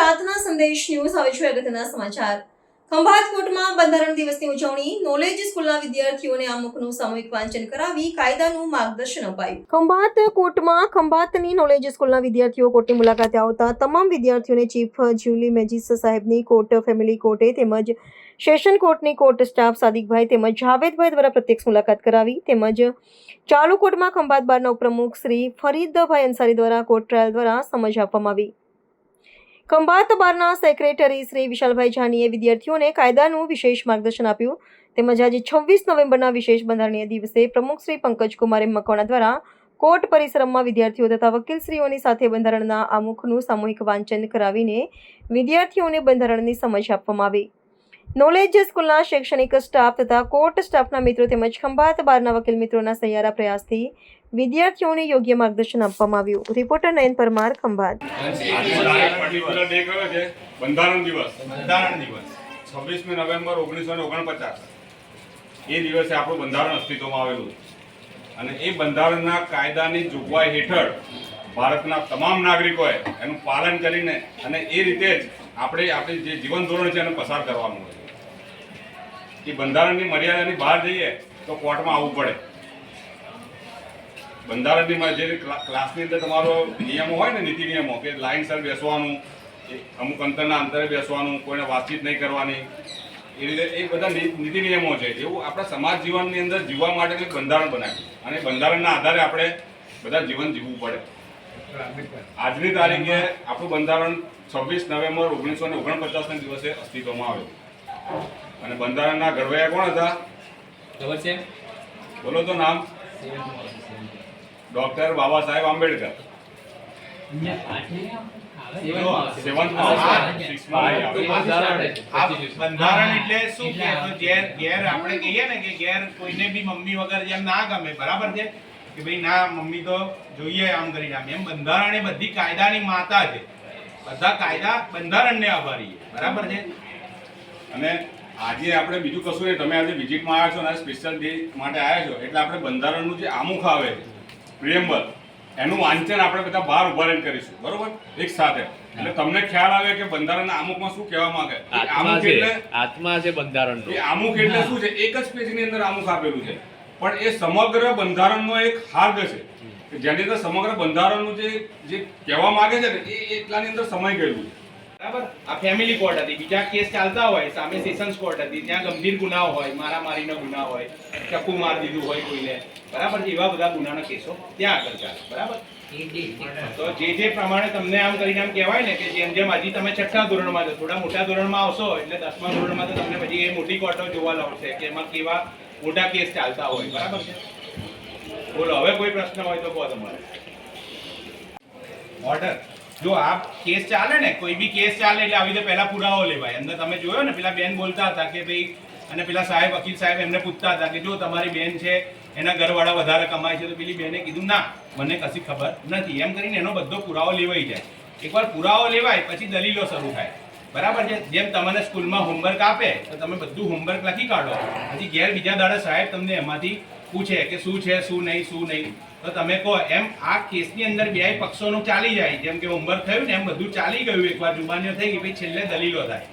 પ્રાર્થના સંદેશ ન્યૂઝ. હવે છે અગત્યના સમાચાર. ખંભાત બંધારણ દિવસની ઉજવણી. નોલેજ સ્કૂલના વિદ્યાર્થીઓને આમુખનું સામૂહિક વાંચન કરાવી કાયદાનું માર્ગદર્શન અપાયું. ખંભાત ખંભાતની નોલેજ સ્કૂલના વિદ્યાર્થીઓ કોર્ટની મુલાકાતે આવતા તમામ વિદ્યાર્થીઓને ચીફ જ્યુલી મેજિસ સાહેબની કોર્ટ, ફેમિલી કોર્ટે તેમજ સેશન કોર્ટની કોર્ટ સ્ટાફ સાદિકભાઈ તેમજ જાવેદભાઈ દ્વારા પ્રત્યક્ષ મુલાકાત કરાવી. તેમજ ચાલુ કોર્ટમાં ખંભાત બારના ઉપપ્રમુખ શ્રી ફરીદભાઈ અંસારી દ્વારા કોર્ટ ટ્રાયલ દ્વારા સમજ આપવામાં આવી. ખંભાત બારના સેક્રેટરી શ્રી વિશાલભાઈ જાનીએ વિદ્યાર્થીઓને કાયદાનું વિશેષ માર્ગદર્શન આપ્યું. તેમજ આજે છવ્વીસ નવેમ્બરના વિશેષ બંધારણીય દિવસે પ્રમુખ શ્રી પંકજ કુમારે મકવાણા દ્વારા કોર્ટ પરિસરમાં વિદ્યાર્થીઓ તથા વકીલશ્રીઓની સાથે બંધારણના આમુખનું સામૂહિક વાંચન કરાવીને વિદ્યાર્થીઓને બંધારણની સમજ આપવામાં આવી. નોલેજ સ્કૂલના શૈક્ષણિક સ્ટાફ તથા કોર્ટ સ્ટાફના મિત્રો તેમજ ખંભાત બારના વકીલ મિત્રોના સહિયારા પ્રયાસથી વિદ્યાર્થીઓને યોગ્ય માર્ગદર્શન આપવામાં આવ્યું. રિપોર્ટર નયન પરમાર, ખંભાત. બંધારણ દિવસ. બંધારણ દિવસ. છવ્વીસમી નવેમ્બર ઓગણીસો ને ઓગણપચાસ. એ દિવસે આપણું બંધારણ અસ્તિત્વમાં આવેલું. અને એ બંધારણના કાયદાની જોગવાઈ હેઠળ ભારતના તમામ નાગરિકોએ એનું પાલન કરીને અને એ રીતે જ આપણે આપણે જે જીવન ધોરણ છે એને પસાર કરવાનું હોય. એ બંધારણની મર્યાદાની બહાર જઈએ તો કોર્ટમાં આવવું પડે. બંધારણની જે ક્લાસની અંદર તમારો નિયમો હોય ને નીતિ નિયમો કે લાઇનસર બેસવાનું અમુક અંતરના અંતરે બેસવાનું, કોઈને વાતચીત નહીં કરવાની, એ રીતે એ બધા નીતિ નિયમો છે. એવું આપણા સમાજ જીવનની અંદર જીવવા માટે કંઈક બંધારણ બનાવ્યું. અને બંધારણના આધારે આપણે બધા જીવન જીવવું પડે. આજની તારીખે આપણું બંધારણ છવ્વીસ નવેમ્બર ઓગણીસો ને ઓગણપચાસના દિવસે અસ્તિત્વમાં આવ્યું. અને બંધારણના ઘડવૈયા કોણ હતા? ખબર છે? બોલો તો નામ. ડોક્ટર બાબા સાહેબ આંબેડકર બંધારણ એટલે શું કે? ઘેર આપણે કહીએ ને કે ઘેર કોઈને બી મમ્મી વગર જેમ ના ગમે બરાબર છે? કે ભાઈ ના મમ્મી તો જોઈએ આમ કરીને આમ. એમ બંધારણ એ બધી કાયદાની માતા છે. બધા કાયદા બંધારણને આભારી છે. બરાબર છે? અને આજે આપણે બીજું કશું નહીં તમે આજે વિઝિટમાં આવ્યા છો અને સ્પેશિયલ ડે માટે આવ્યા છો એટલે આપણે બંધારણનું જે આમુખ આવે છે પ્રિયમ્બલ એનું વાંચન આપણે બધા બહાર ઊભા રહીને કરીશું. બરોબર? એક સાથે. એટલે તમને ખ્યાલ આવે કે બંધારણના આમુખમાં શું કહેવા માંગે? આમુખ એટલે આત્મા છે બંધારણ. એ આમુખ એટલે શું છે? એક જ પેજની અંદર આમુખ આપેલું છે. પણ એ સમગ્ર બંધારણનો એક હાર્દ છે. કે જેની અંદર સમગ્ર બંધારણનું જે જે કહેવા માંગે છે ને, એ એટલાની અંદર સમાઈ ગયેલું છે. બરાબર? આ ફેમિલી કોર્ટ હતી. બીજા કેસ ચાલતા હોય, સામે સેશન્સ કોર્ટ હતી. ત્યાં ગંભીર ગુનાઓ હોય, મારામારીનો ગુના હોય, ચપ્પુ માર દીધું હોય કોઈને. બરાબર? એવા બધા ગુનાના કેસો ત્યાં આગળ ચાલે. બરાબર? તો જે જે પ્રમાણે તમને આમ કરીને આમ કહેવાય ને કે જેમ જેમ હજી તમે છઠ્ઠા ધોરણમાં થોડા મોટા ધોરણમાં આવશો, એટલે દસમા ધોરણમાં તો તમને પછી એ મોટી કોર્ટો જોવા લાવશે કે એમાં કેવા મોટા કેસ ચાલતા હોય, બરાબર છે? બોલો, હવે કોઈ પ્રશ્ન હોય તો કહો તમારે. ઓર્ડર જો આ કેસ ચાલે ને, કોઈ બી કેસ ચાલે એટલે આવી રીતે પહેલા પુરાવો લેવાય. અંદર તમે જોયો ને, પેલા બેન બોલતા હતા કે ભાઈ, અને પેલા સાહેબ વકીલ સાહેબ એમને પૂછતા હતા કે જો તમારી બેન છે, એના ઘરવાળા વધારે કમાય છે, તો પેલી બેને કીધું, ના, મને કશી ખબર નથી. એમ કરીને એનો બધો પુરાવો લેવાઈ જાય. એકવાર પુરાવો લેવાય, પછી દલીલો શરૂ થાય. બરાબર છે? જેમ તમને સ્કૂલમાં હોમવર્ક આપે, તો તમે બધું હોમવર્ક લખી કાઢો. પછી ઘેર બીજા દાડે સાહેબ તમને એમાંથી પૂછે કે શું છે, શું નહીં શું નહીં. તો તમે કહો, એમ આ કેસની અંદર બે પક્ષોનું ચાલી જાય. જેમ કે હોમવર્ક થયું ને એમ બધું ચાલી ગયું. એકવાર જુબાનીઓ થઈ ગઈ પછી છેલ્લે દલીલો થાય.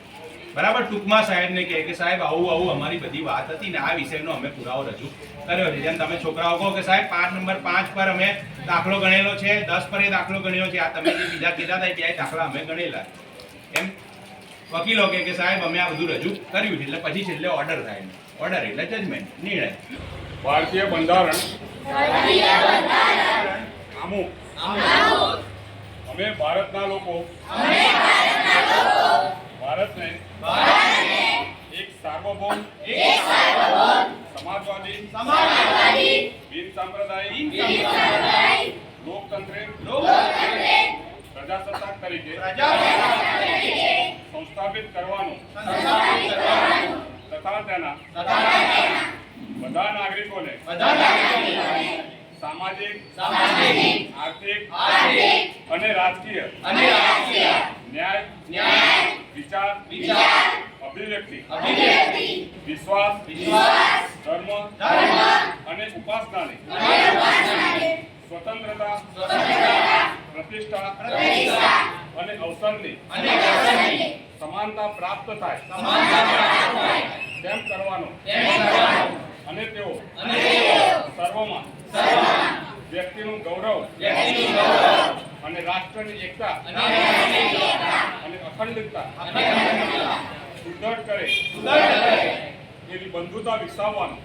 બરાબર? ટૂંકમાં સાહેબને કહે કે સાહેબ, આવું આવું અમારી બધી વાત હતી ને આ વિષયનો અમે પુરાવો રજૂ કર્યો છે. જેમ તમે છોકરાઓ કહો કે સાહેબ, પાંચ નંબર પાંચ પર અમે દાખલો ગણેલો છે, દસ પર એ દાખલો ગણ્યો છે. આ તમે જે બીજા કીધા હતા ત્યાં દાખલા અમે ગણેલા. એમ વકીલો કે કે સાહેબ અમે આ બધું રજૂ કર્યું છે એટલે પછી છેલ્લે ઓર્ડર થાય ઓર્ડર એટલે જજમેન્ટ નિર્ણય. ભારતીય બંધારણ. અમુક અમે ભારતના લોકો. ભારતને એક સાર્વભૌમ સમાજવાદી બિન સાંપ્રદાયિક લોકતંત્ર પ્રજાસત્તાક તરીકે સંસ્થાપિત કરવાનું. તથા તેના બધા નાગરિકોને સામાજિક આર્થિક અને રાજકીય ન્યાય વિચાર અભિવ્યક્તિ વિશ્વાસ ધર્મ અને ઉપાસનાની સ્વતંત્રતા પ્રતિષ્ઠા અને અવસરની સમાનતા પ્રાપ્ત થાય. તેમ કરવાનો. અને તેઓ. સર્વમાં. વ્યક્તિનું ગૌરવ. અને રાષ્ટ્રની એકતા. અને અખંડિતતા. સુદ્રઢ કરે. એવી બંધુતા વિકસાવવાનું.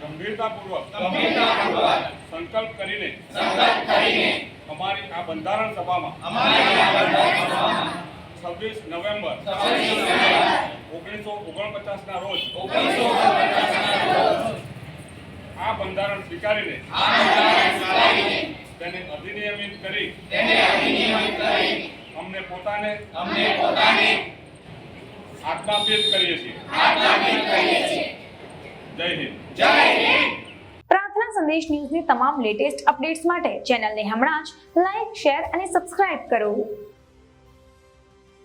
ગંભીરતાપૂર્વક. સંકલ્પ કરીને. અમારી આ બંધારણ સભામાં. છવ્વીસ નવેમ્બર. ઓગણીસો ઓગણપચાસ ના રોજ આ બંધારણ સ્વીકારીને તેને અધિનિયમિત કરી અમને પોતાને આજ્ઞાપિત કરીએ છીએ. જય હિન્દ. પ્રાર્થના સંદેશ ન્યૂઝની તમામ લેટેસ્ટ અપડેટ્સ માટે ચેનલને હમણાં જ લાઈક, શેર અને સબસ્ક્રાઇબ કરો.